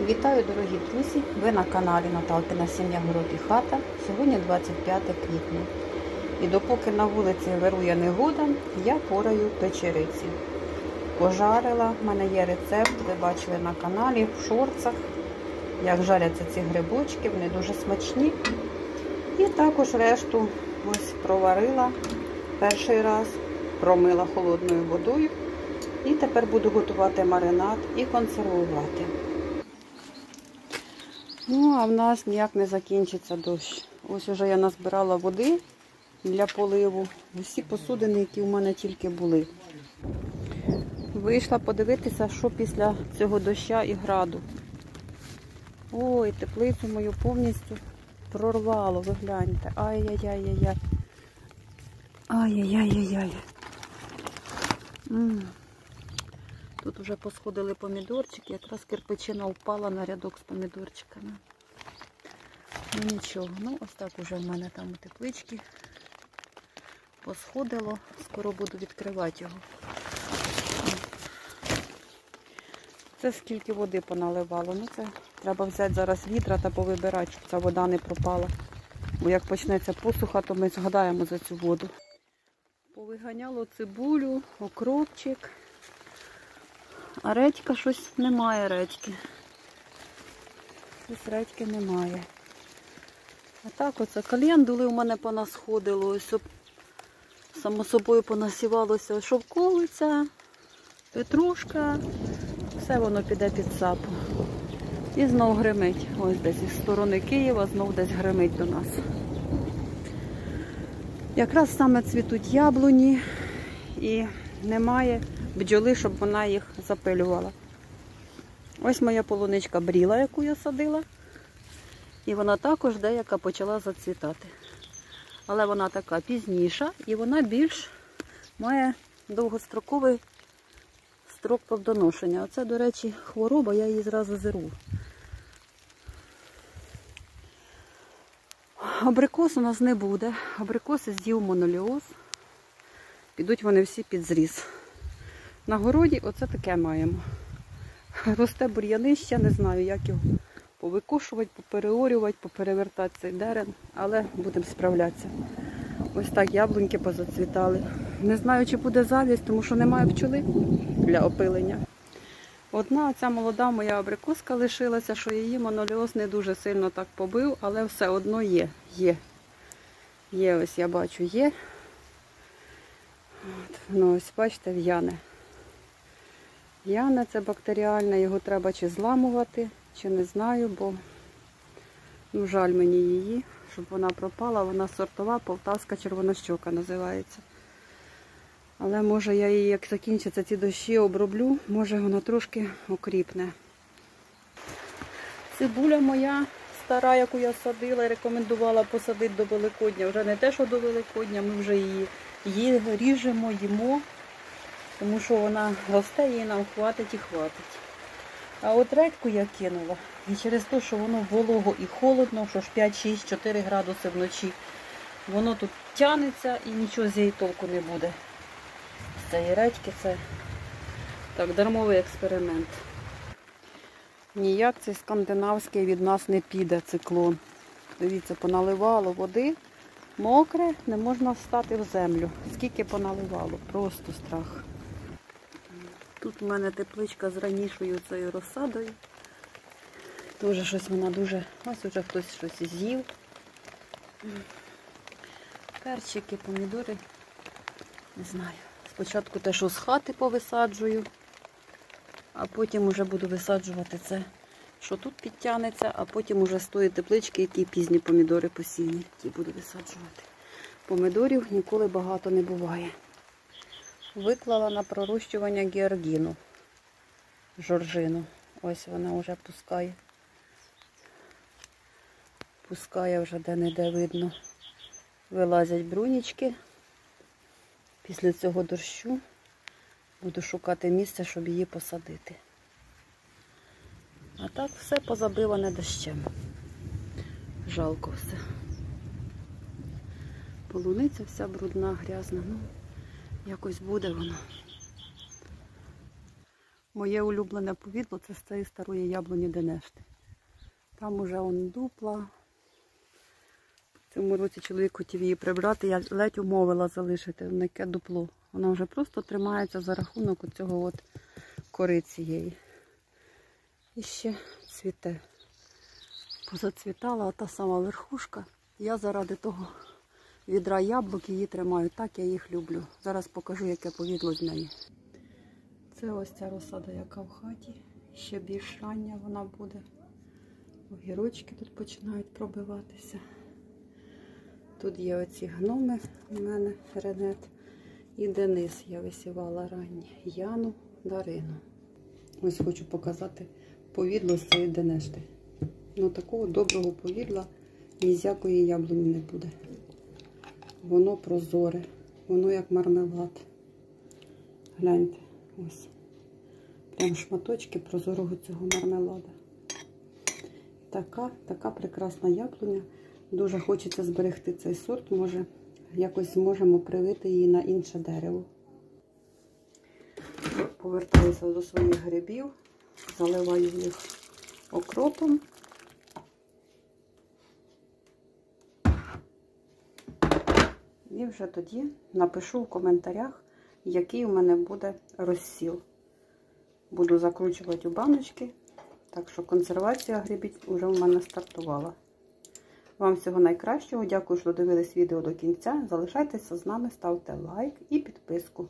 Вітаю, дорогі друзі! Ви на каналі Наталкина Сім'я Город і Хата. Сьогодні 25 квітня. І допоки на вулиці вирує негода, я пораю печериці. Пожарила, в мене є рецепт, ви бачили на каналі в шорцах, як жаряться ці грибочки, вони дуже смачні. І також решту ось проварила перший раз, промила холодною водою. І тепер буду готувати маринад і консервувати. Ну, а в нас ніяк не закінчиться дощ. Ось уже я назбирала води для поливу. Усі посудини, які в мене тільки були. Вийшла подивитися, що після цього доща і граду. Ой, теплицю мою повністю прорвало, ви гляньте. Ай-яй-яй-яй-яй. Ай-яй-яй-яй-яй. Тут вже посходили помідорчики, якраз кирпичина впала на рядок з помідорчиками. Ну нічого, ну ось так уже в мене там теплички посходило. Скоро буду відкривати його. Це скільки води поналивало. Ну це треба взяти зараз відра та повибирати, щоб ця вода не пропала. Бо як почнеться посуха, то ми згадаємо за цю воду. Повиганяло цибулю, окропчик. А редька щось немає редьки. Щось редьки немає. А так оце календули у мене понасходило. Ось само собою понасівалося шовковиця, петрушка. Все воно піде під сапу. І знов гримить. Ось десь із сторони Києва, знов десь гримить до нас. Якраз саме цвітуть яблуні і немає бджоли, щоб вона їх запилювала. Ось моя полуничка бріла, яку я садила. І вона також деяка почала зацвітати. Але вона така пізніша і вона більш має довгостроковий строк плодоношення. Оце, до речі, хвороба, я її зразу зиру. Абрикос у нас не буде. Абрикоси з'їв моноліоз. Підуть вони всі під зріз. На городі оце таке маємо. Росте бур'янище, не знаю, як його повикушувати, попереорювати, поперевертати цей дерен, але будемо справлятися. Ось так яблуньки позацвітали. Не знаю, чи буде завість, тому що немає пчоли для опилення. Одна ця молода моя абрикоска лишилася, що її моноліоз не дуже сильно так побив, але все одно є. Є. Є, ось я бачу, є. Ну ось, бачите, в'яне. Яна це бактеріальне, його треба чи зламувати, чи не знаю, бо ну, жаль мені її, щоб вона пропала. Вона сортова, полтавська червонощока називається. Але може я її, як закінчаться ці дощі, оброблю, може вона трошки окріпне. Цибуля моя стара, яку я садила, рекомендувала посадити до Великодня. Вже не те, що до Великодня, ми вже її, її ріжемо, їмо. Тому що вона росте, її нам хватить і хватить. А от редьку я кинула. І через те, що воно волого і холодно, що ж 5-6-4 градуси вночі, воно тут тянеться і нічого з її толку не буде. З цієї редьки це так, дармовий експеримент. Ніяк цей скандинавський від нас не піде циклон. Дивіться, поналивало води. Мокре, не можна встати в землю. Скільки поналивало, просто страх. Тут у мене тепличка з ранішою цією розсадою. Дуже щось вона дуже... Ось вже хтось щось з'їв. Перчики, помідори. Не знаю. Спочатку те, що з хати повисаджую, а потім вже буду висаджувати це, що тут підтягнеться, а потім уже з тої теплички, які пізні помідори посійні, ті буду висаджувати. Помідорів ніколи багато не буває. Виклала на пророщування георгіну, жоржину. Ось вона вже пускає. Пускає вже де-не-де видно. Вилазять брунічки. Після цього дощу буду шукати місце, щоб її посадити. А так все позабиване дощем. Жалко все. Полуниця вся брудна, грязна. Ну, якось буде вона. Моє улюблене повідло це з цієї старої яблуні Денешти. Там уже он дупла. В цьому році чоловік хотів її прибрати, я ледь умовила залишити яке дупло. Вона вже просто тримається за рахунок цього от кори цієї. І ще цвіте. Позацвітала та сама верхушка. Я заради того відра яблук її тримаю. Так я їх люблю. Зараз покажу, яке повідло з неї. Це ось ця розсада, яка в хаті. Ще більш рання вона буде. Огірочки тут починають пробиватися. Тут є оці гноми у мене Ренет. І Денис я висівала ранні. Яну, Дарину. Ось хочу показати повідло з цієї Денешти. Ну такого доброго повідла ні з якої яблуні не буде. Воно прозоре, воно як мармелад. Гляньте, ось. Прям шматочки прозорого цього мармелада. Така, така прекрасна яблуня. Дуже хочеться зберегти цей сорт. Може, якось зможемо привити її на інше дерево. Повертаюся до своїх грибів, заливаю їх окропом. І вже тоді напишу в коментарях, який у мене буде розсіл. Буду закручувати у баночки, так що консервація грибів вже у мене стартувала. Вам всього найкращого. Дякую, що дивились відео до кінця. Залишайтеся з нами, ставте лайк і підписку.